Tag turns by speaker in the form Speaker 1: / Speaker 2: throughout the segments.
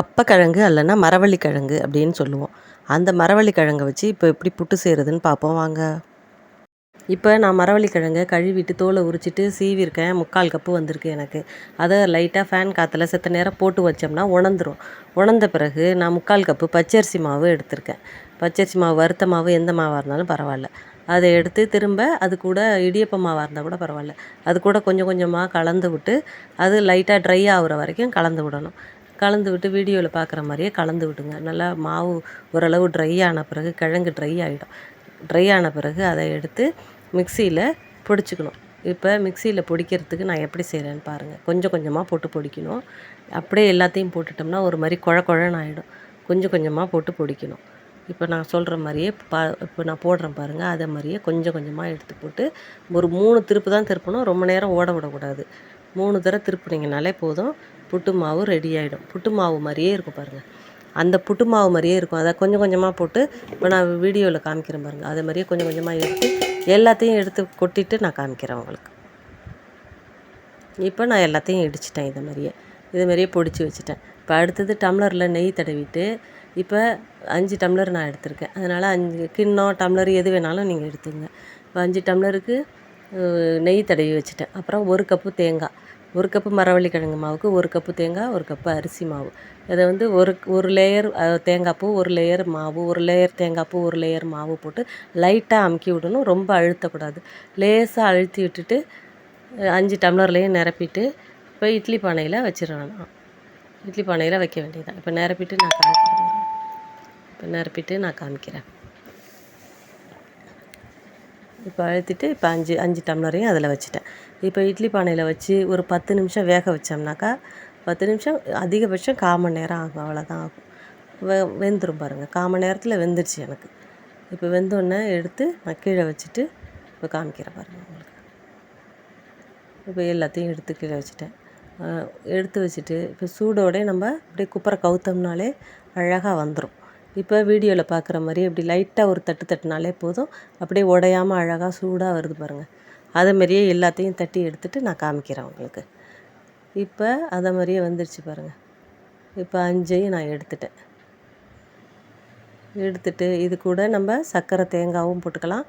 Speaker 1: கப்பக்கிழங்கு அல்லனா மரவள்ளி கிழங்கு அப்படின்னு சொல்லுவோம். அந்த மரவள்ளி கிழங்கை வச்சு இப்போ எப்படி புட்டு செய்கிறதுன்னு பார்ப்போம். வாங்க. இப்போ நான் மரவள்ளி கிழங்கை கழுவிட்டு தோலை உரிச்சிட்டு சீவிருக்கேன் முக்கால் கப்பு வந்திருக்கு எனக்கு. அதை லைட்டாக ஃபேன் காற்றுல செத்த நேரம் போட்டு வச்சோம்னா உணர்ந்துரும். உணர்ந்த பிறகு நான் முக்கால் கப்பு பச்சரிசி மாவு எடுத்திருக்கேன். பச்சரிசி மாவு வறுத்த மாவு எந்த மாவாக இருந்தாலும் பரவாயில்ல. அதை எடுத்து திரும்ப அது கூட இடியப்ப மாவாக இருந்தால் கூட பரவாயில்ல. அது கூட கொஞ்சம் கொஞ்சமாக கலந்து விட்டு அது லைட்டாக ட்ரை ஆகுற வரைக்கும் கலந்து விடணும். கலந்து விட்டு வீடியோவில் பார்க்குற மாதிரியே கலந்து விடுங்க நல்லா மாவு ஓரளவு ட்ரை ஆன பிறகு கிழங்கு ட்ரை ஆகிடும் ட்ரை ஆன பிறகு அதை எடுத்து மிக்சியில் பிடிச்சிக்கணும். இப்போ மிக்சியில் பொடிக்கிறதுக்கு நான் எப்படி செய்கிறேன்னு பாருங்கள் கொஞ்சம் கொஞ்சமாக போட்டு பொடிக்கணும். அப்படியே எல்லாத்தையும் போட்டுட்டோம்னா ஒரு மாதிரி குழ குழன்னு ஆகிடும் கொஞ்சம் கொஞ்சமாக போட்டு பொடிக்கணும். இப்போ நான் சொல்கிற மாதிரியே பா இப்போ நான் போடுறேன் பாருங்கள் அதை மாதிரியே கொஞ்சம் கொஞ்சமாக எடுத்து போட்டு ஒரு மூணு திருப்பு தான் திருப்பணும். ரொம்ப நேரம் ஓட விடக்கூடாது. மூணு தடவை திருப்புனீங்கனாலே போதும். புட்டு மாவு ரெடி ஆகிடும் புட்டு மாவு மாதிரியே இருக்கும் பாருங்கள் அந்த புட்டு மாவு மாதிரியே இருக்கும். அதை கொஞ்சம் கொஞ்சமாக போட்டு இப்போ நான் வீடியோவில் காமிக்கிறேன் பாருங்கள் அதே மாதிரியே கொஞ்சம் கொஞ்சமாக எடுத்து எல்லாத்தையும் எடுத்து கொட்டிட்டு நான் காமிக்கிறேன் உங்களுக்கு. இப்போ நான் எல்லாத்தையும் இடிச்சிட்டேன் இதை மாதிரியே. இது மாதிரியே பொடிச்சு வச்சுட்டேன். இப்போ அடுத்தது டம்ளரில் நெய் தடவிட்டு இப்போ அஞ்சு டம்ளர் நான் எடுத்திருக்கேன். அதனால் அஞ்சு கிண்ணம் டம்ளர் எது வேணாலும் நீங்கள் எடுத்துங்க இப்போ அஞ்சு டம்ளருக்கு நெய் தடவி வச்சுட்டேன். அப்புறம் ஒரு கப்பு தேங்காய். ஒரு கப்பு மரவள்ளி கிழங்கு மாவுக்கு ஒரு கப்பு தேங்காய் ஒரு கப்பு அரிசி மாவு. இதை வந்து ஒரு ஒரு லேயர் தேங்காய் பூ ஒரு லேயர் மாவு ஒரு லேயர் தேங்காய் பூ ஒரு லேயர் மாவு போட்டு லைட்டாக அமுக்கி விடணும். ரொம்ப அழுத்தக்கூடாது. லேசாக அழுத்தி விட்டுட்டு அஞ்சு டம்ளர்லேயும் நிரப்பிட்டு இப்போ இட்லி பானையில் வச்சிடணும் இட்லி பானையில் வைக்க வேண்டியதான் இப்போ நிரப்பிட்டு நான் காமிக்கிறேன். இப்போ நிரப்பிட்டு நான் காமிக்கிறேன். இப்போ அழுத்திட்டு இப்போ அஞ்சு அஞ்சு டம்ளரையும் அதில் வச்சுட்டேன். இப்போ இட்லி பானையில் வச்சு ஒரு பத்து நிமிஷம் வேக வச்சோம்னாக்கா பத்து நிமிஷம் அதிகபட்சம் கால் மணி நேரம் ஆகும் அவ்வளோதான் ஆகும். வெ வெந்துடும் பாருங்கள் கால் மணி நேரத்தில் வெந்துடுச்சு எனக்கு. இப்போ வெந்தோடனே எடுத்து நான் கீழே வச்சுட்டு இப்போ காமிக்கிறேன் பாருங்கள் உங்களுக்கு. இப்போ எல்லாத்தையும் எடுத்து கீழே வச்சுட்டேன். எடுத்து வச்சுட்டு இப்போ சூடோடே நம்ம அப்படியே குப்பரை கவுத்தோம்னாலே அழகாக வந்துடும் இப்போ வீடியோவில் பார்க்குற மாதிரி இப்படி லைட்டாக ஒரு தட்டு தட்டினாலே போதும். அப்படியே உடையாமல் அழகாக சூடாக வருது பாருங்கள் அதை மாதிரியே எல்லாத்தையும் தட்டி எடுத்துகிட்டு நான் காமிக்கிறேன் உங்களுக்கு. இப்போ அதை மாதிரியே வந்துடுச்சு பாருங்கள் இப்போ அஞ்சையும் நான் எடுத்துட்டேன். எடுத்துட்டு இது கூட நம்ம சர்க்கரை தேங்காவும் போட்டுக்கலாம்.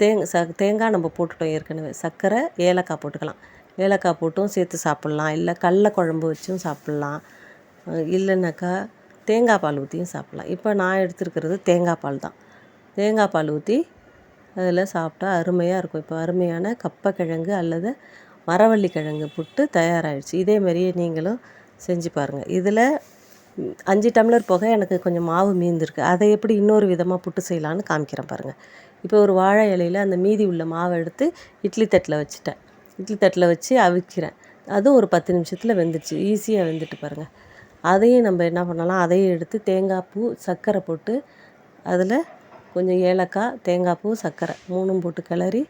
Speaker 1: தேங் ச தேங்காய் நம்ம போட்டுட்டோம் ஏற்கனவே. சர்க்கரை ஏலக்காய் போட்டுக்கலாம். ஏலக்காய் போட்டும் சேர்த்து சாப்பிட்லாம். இல்லை கடல குழம்பு வச்சும் சாப்பிட்லாம். இல்லைனாக்கா தேங்காய் பால் ஊற்றியும் சாப்பிட்லாம். இப்போ நான் எடுத்துருக்கிறது தேங்காய் பால் தான். தேங்காய் பால் ஊற்றி அதில் சாப்பிட்டா அருமையாக இருக்கும். இப்போ அருமையான கப்பக்கிழங்கு அல்லது மரவள்ளி கிழங்கு புட்டு தயாராகிடுச்சு இதே மாதிரியே நீங்களும் செஞ்சு பாருங்கள் இதில் அஞ்சு டம்ளர் போக எனக்கு கொஞ்சம் மாவு மீந்திருக்கு. அதை எப்படி இன்னொரு விதமாக புட்டு செய்யலான்னு காமிக்கிறேன் பாருங்கள் இப்போ ஒரு வாழை இலையில் அந்த மீதி உள்ள மாவை எடுத்து இட்லி தட்டில் வச்சுட்டேன். இட்லி தட்டில் வச்சு அவிக்கிறேன். அதுவும் ஒரு பத்து நிமிஷத்தில் வெந்துடுச்சு ஈஸியாக வெந்துட்டு பாருங்கள் அதையும் நம்ம என்ன பண்ணலாம்? அதையும் எடுத்து தேங்காய் பூ சர்க்கரை போட்டு அதில் கொஞ்சம் ஏலக்காய் தேங்காய் பூ சர்க்கரை மூணும் போட்டு கிளறி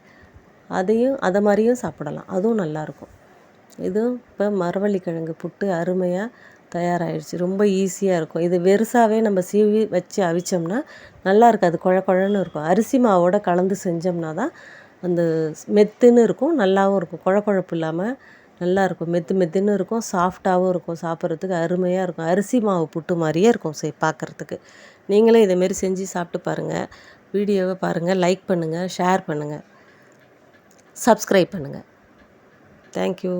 Speaker 1: அதையும் அதை மாதிரியும் சாப்பிடலாம். அதுவும் நல்லாயிருக்கும். இதுவும் இப்போ மரவள்ளி கிழங்கு புட்டு அருமையாக தயாராகிடுச்சு. ரொம்ப ஈஸியாக இருக்கும். இது வெறுசாகவே நம்ம சீவி வச்சு அவிச்சோம்னா நல்லா இருக்காது குழ குழன்னு இருக்கும். அரிசி மாவோட கலந்து செஞ்சோம்னா தான் அந்த மெத்துன்னு இருக்கும். நல்லாவும் இருக்கும். குழ குழப்பு இல்லாமல் நல்லாயிருக்கும். மெத்து மெத்துன்னு இருக்கும். சாஃப்டாகவும் இருக்கும். சாப்பிட்றதுக்கு அருமையாக இருக்கும். அரிசி மாவு புட்டு மாதிரியே இருக்கும் செய் பார்க்குறதுக்கு நீங்களும் இதேமாரி செஞ்சு சாப்பிட்டு பாருங்கள் வீடியோவை பாருங்கள் லைக் பண்ணுங்கள் ஷேர் பண்ணுங்கள் சப்ஸ்கிரைப் பண்ணுங்கள் தேங்க்யூ.